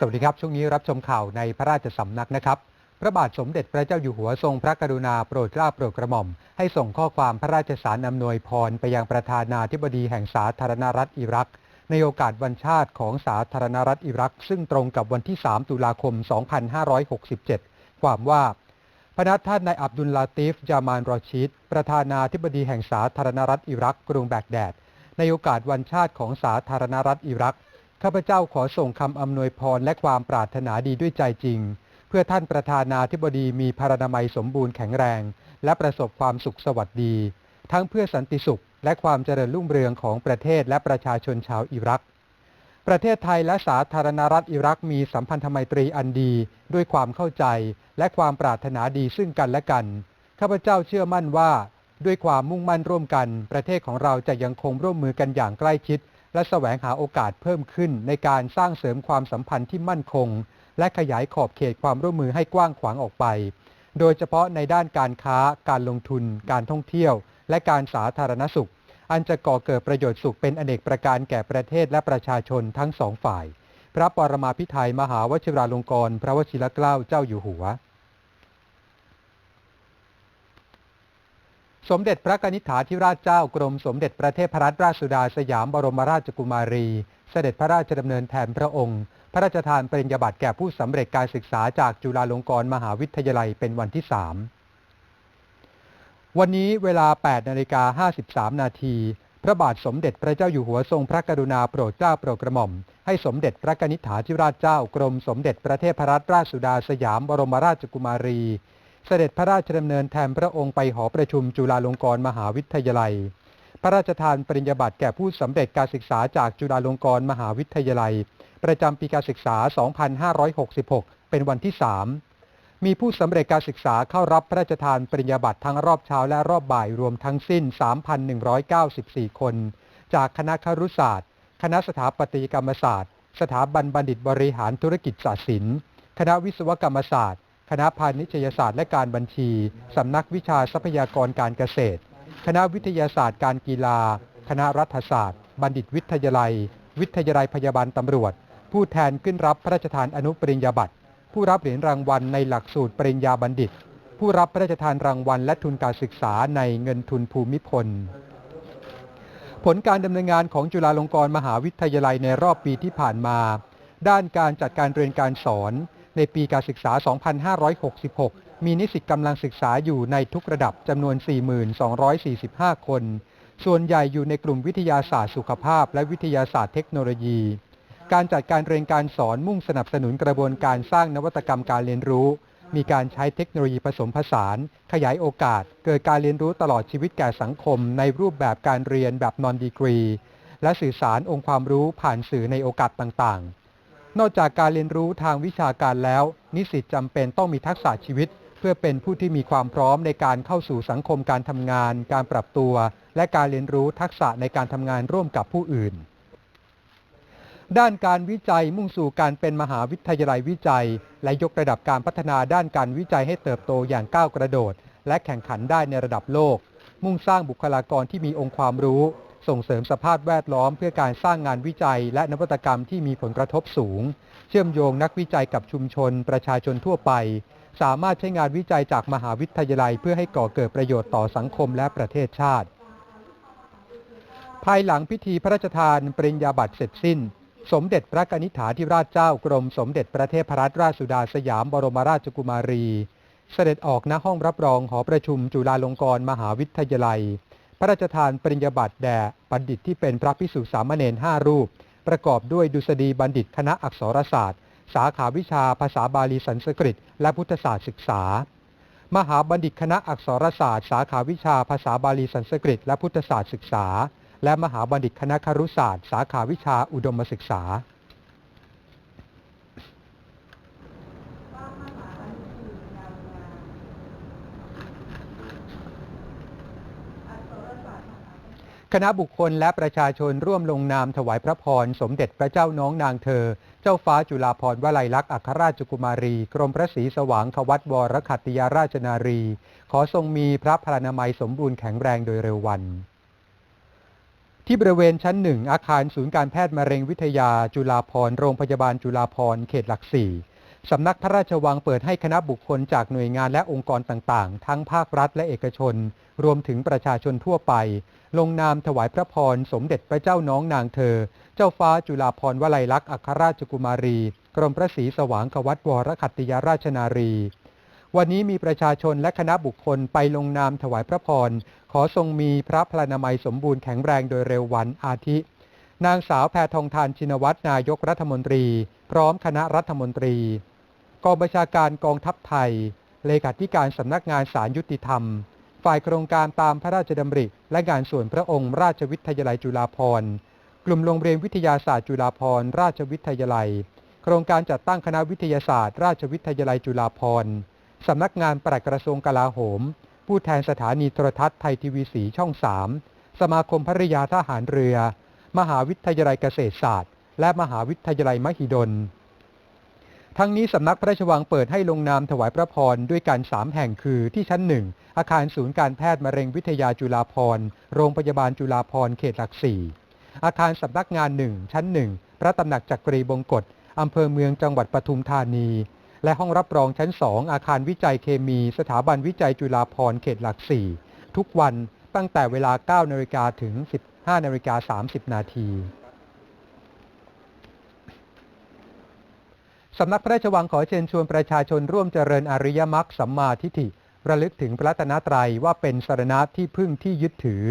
สวัสดีครับ ช่วงนี้รับชมข่าวในพระราชสำนักนะครับ พระบาทสมเด็จพระเจ้าอยู่หัวทรงพระกรุณาโปรดเกล้าโปรดกระหม่อม ให้ส่งข้อความพระราชสารอำนวยพรไปยังประธานาธิบดีแห่งสาธารณรัฐอิรัก ในโอกาสวันชาติของสาธารณรัฐอิรัก ซึ่งตรงกับวันที่ 3 ตุลาคม 2567 ความว่าพระนักท่านนายอับดุลลาติฟจามานรอชิดประธานาธิบดีแห่งสาธารณรัฐอิรักกรุงแบกแดด ในโอกาสวันชาติของสาธารณรัฐอิรัก ข้าพเจ้าขอส่งคำอำนวยพรและความปรารถนาดีด้วยใจจริง เพื่อท่านประธานาธิบดีมีพารนามัยสมบูรณ์แข็งแรง และประสบความสุขสวัสดี ทั้งเพื่อสันติสุข และความเจริญรุ่งเรืองของประเทศและประชาชนชาวอิรัก ประเทศไทยและสาธารณรัฐอิรักมีสัมพันธไมตรีอันดี ด้วยความเข้าใจ และความปรารถนาดีซึ่งกันและกันข้าพเจ้าเชื่อมั่นว่า ด้วยความมุ่งมั่นร่วมกัน ประเทศของเราจะยังคงร่วมมือกันอย่างใกล้ชิด และแสวงหาโอกาสเพิ่มขึ้นในการสร้างเสริมความสัมพันธ์ที่มั่นคง และขยายขอบเขตความร่วมมือให้กว้างขวางออกไป โดยเฉพาะในด้านการค้า การลงทุน การท่องเที่ยว และการสาธารณสุข อันจะก่อเกิดประโยชน์สุขเป็นอเนกประการแก่ประเทศและประชาชนทั้งสองฝ่าย พระปรมาภิไธยมหาวชิราลงกรณ์พระวชิรเกล้าเจ้าอยู่หัว สมเด็จพระกนิษฐาธิราชเจ้ากรมสมเด็จพระเทพรัตนราชสุดาสยามบรมราชกุมารี เสด็จพระราชดำเนินแทนพระองค์ พระราชทานปริญญาบัตรแก่ผู้สำเร็จการศึกษาจากจุฬาลงกรณ์มหาวิทยาลัยเป็นวันที่ 3 วันนี้เวลา 8นาฬิกา53 นาทีพระบาทสมเด็จพระเจ้าอยู่หัวทรงพระกรุณาโปรดเกล้าโปรดกระหม่อม ให้สมเด็จพระกนิษฐาธิราชเจ้ากรมสมเด็จพระเทพรัตนราชสุดาสยามบรมราชกุมารี เสด็จพระราชดำเนินแทนพระองค์ไปหอประชุมจุฬาลงกรณ์มหาวิทยาลัย พระราชทานปริญญาบัตรแก่ผู้สำเร็จการศึกษาจากจุฬาลงกรณ์มหาวิทยาลัย ประจำปีการศึกษา 2566 เป็นวันที่ 3 มีผู้สำเร็จการศึกษาเข้ารับพระราชทานปริญญาบัตรทั้งรอบเช้าและรอบบ่ายรวมทั้งสิ้น 3,194 คน จากคณะครุศาสตร์ คณะสถาปัตยกรรมศาสตร์ สถาบันบัณฑิตบริหารธุรกิจศาสตร์ศิลป์ คณะวิศวกรรมศาสตร์ คณะพาณิชยศาสตร์และการบัญชี สำนักวิชาทรัพยากรการเกษตร คณะวิทยาศาสตร์การกีฬา คณะรัฐศาสตร์ บัณฑิตวิทยาลัย วิทยาลัยพยาบาลตำรวจ ผู้แทนขึ้นรับพระราชทานอนุปริญญาบัตร ผู้รับเหรียญรางวัลในหลักสูตรปริญญาบัณฑิต ผู้รับพระราชทานรางวัลและทุนการศึกษาในเงินทุนภูมิพล ผลการดำเนินงานของจุฬาลงกรณ์มหาวิทยาลัยในรอบปีที่ผ่านมา ด้านการจัดการเรียนการสอน ในปีการศึกษา 2566 มีนิสิตกำลังศึกษาอยู่ในทุกระดับจำนวน 4,245 คน ส่วนใหญ่อยู่ในกลุ่มวิทยาศาสตร์สุขภาพ และวิทยาศาสตร์เทคโนโลยี การจัดการเรียนการสอนมุ่งสนับสนุนกระบวนการสร้างนวัตกรรมการเรียนรู้ มีการใช้เทคโนโลยีผสมผสาน ขยายโอกาส เกิดการเรียนรู้ตลอดชีวิตแก่สังคม ในรูปแบบการเรียนแบบนอนดีกรี และสื่อสารองค์ความรู้ผ่านสื่อในโอกาสต่างๆ นอกจากการเรียนรู้ทางวิชาการแล้ว นิสิตจำเป็นต้องมีทักษะชีวิต เพื่อเป็นผู้ที่มีความพร้อมในการเข้าสู่สังคมการทำงาน การปรับตัว และการเรียนรู้ทักษะในการทำงานร่วมกับผู้อื่น ด้านการวิจัยมุ่งสู่การเป็นมหาวิทยาลัยวิจัย และยกระดับการพัฒนาด้านการวิจัยให้เติบโตอย่างก้าวกระโดด และแข่งขันได้ในระดับโลก มุ่งสร้างบุคลากรที่มีองค์ความรู้ ส่งเสริมสภาพแวดล้อมเพื่อการสร้างงานวิจัย และนวัตกรรมที่มีผลกระทบสูง เชื่อมโยงนักวิจัยกับชุมชน ประชาชนทั่วไป สามารถใช้งานวิจัยจากมหาวิทยาลัย เพื่อให้ก่อเกิดประโยชน์ต่อสังคมและประเทศชาติ ภายหลังพิธีพระราชทานปริญญาบัตรเสร็จสิ้น สมเด็จพระกนิษฐาธิราชเจ้ากรมสมเด็จพระเทพรัตนราชสุดาสยามบรมราชกุมารี เสด็จออกณห้องรับรองหอประชุมจุฬาลงกรณ์มหาวิทยาลัย พระราชทานปริญญาบัตรแด่บัณฑิตที่เป็นพระภิกษุสามเณรห้ารูป ประกอบด้วยดุษฎีบัณฑิตคณะอักษรศาสตร์ สาขาวิชาภาษาบาลีสันสกฤต และพุทธศาสตร์ศึกษา มหาบัณฑิตคณะอักษรศาสตร์ สาขาวิชาภาษาบาลีสันสกฤต และพุทธศาสตร์ศึกษา และมหาบัณฑิตคณะครุศาสตร์ สาขาวิชาอุดมศึกษา คณะบุคคลและประชาชนร่วมลงนามถวายพระพร สมเด็จพระเจ้าน้องนางเธอ เจ้าฟ้าจุฬาภรณ์วลัยลักษณ์อัครราชกุมารี กรมพระศรีสว่างควัตวรขัตติยาราชนารี ขอทรงมีพระพลานามัยสมบูรณ์แข็งแรงโดยเร็ววัน ที่บริเวณชั้นหนึ่งอาคารศูนย์การแพทย์มะเร็งวิทยาจุฬาภรณ์โรงพยาบาลจุฬาภรณ์เขตหลักสี่ สำนักพระราชวังเปิดให้คณะบุคคลจากหน่วยงานและองค์กรต่างๆ ทั้งภาครัฐและเอกชน รวมถึงประชาชนทั่วไป ลงนามถวายพระพร สมเด็จพระเจ้าน้องนางเธอ เจ้าฟ้าจุฬาภรณ์วลัยลักษณ์อัครราชกุมารี กรมพระศรีสว่างควัตวรคัตติยราชนารี วันนี้มีประชาชนและคณะบุคคลไปลงนามถวายพระพร ขอทรงมีพระพลานามัยสมบูรณ์แข็งแรงโดยเร็ววันอาทิ นางสาวแพทองทานชินวัตรนายกรัฐมนตรี พร้อมคณะรัฐมนตรี กองบัญชาการกองทัพไทย เลขาธิการสำนักงานสารยุติธรรม ฝ่ายโครงการตามพระราชดำริ และงานส่วนพระองค์ราชวิทยาลัยจุฬาภรณ์กลุ่มโรงเรียนวิทยาศาสตร์จุฬาภรณ์ราชวิทยาลัย โครงการจัดตั้งคณะวิทยาศาสตร์ ราชวิทยาลัยจุฬาภรณ์สำนักงานปลัดกระทรวงกลาโหม ผู้แทนสถานีโทรทัศน์ไทยทีวีสีช่อง 3 สมาคมภริยาทหารเรือ มหาวิทยาลัยเกษตรศาสตร์ และมหาวิทยาลัยมหิดล ทั้งนี้สำนักพระราชวังเปิดให้ลงนามถวายพระพรด้วยกัน3แห่งคือที่ชั้นหนึ่งอาคารศูนย์การแพทย์มะเร็งวิทยาจุฬาภรโรงพยาบาลจุฬาภรเขตหลักสี่อาคารสำนักงานหนึ่งชั้นหนึ่งพระตำหนักจักรีบงกฎอำเภอเมืองจังหวัดปทุมธานี และห้องรับรองชั้น2องอาคารวิจัยเคมี สถาบันวิจัยจุฬาภรเขตหลักสี่ทุกวันตั้งแต่เวลา9นาฬิกาถึง 15นาฬิกา30นาที สำนักพระราชวังขอเชิญชวนประชาชนร่วมเจริญอริยมรรคสัมมาทิฏฐิระลึกถึงพระตนตรัยว่าเป็นสรณะที่พึ่งที่ยึดถือ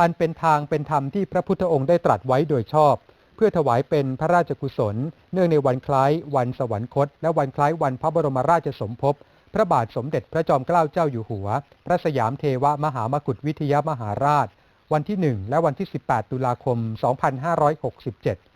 อันเป็นทางเป็นธรรมที่พระพุทธองค์ได้ตรัสไว้โดยชอบ เพื่อถวายเป็นพระราชกุศล เนื่องในวันคล้ายวันสวรรคต และวันคล้ายวันพระบรมราชสมภพพระบาทสมเด็จพระจอมเกล้าเจ้าอยู่หัว พระสยามเทวมหามกุฏวิทยามหาราช วันที่ 1 และวันที่ 18 ตุลาคม 2567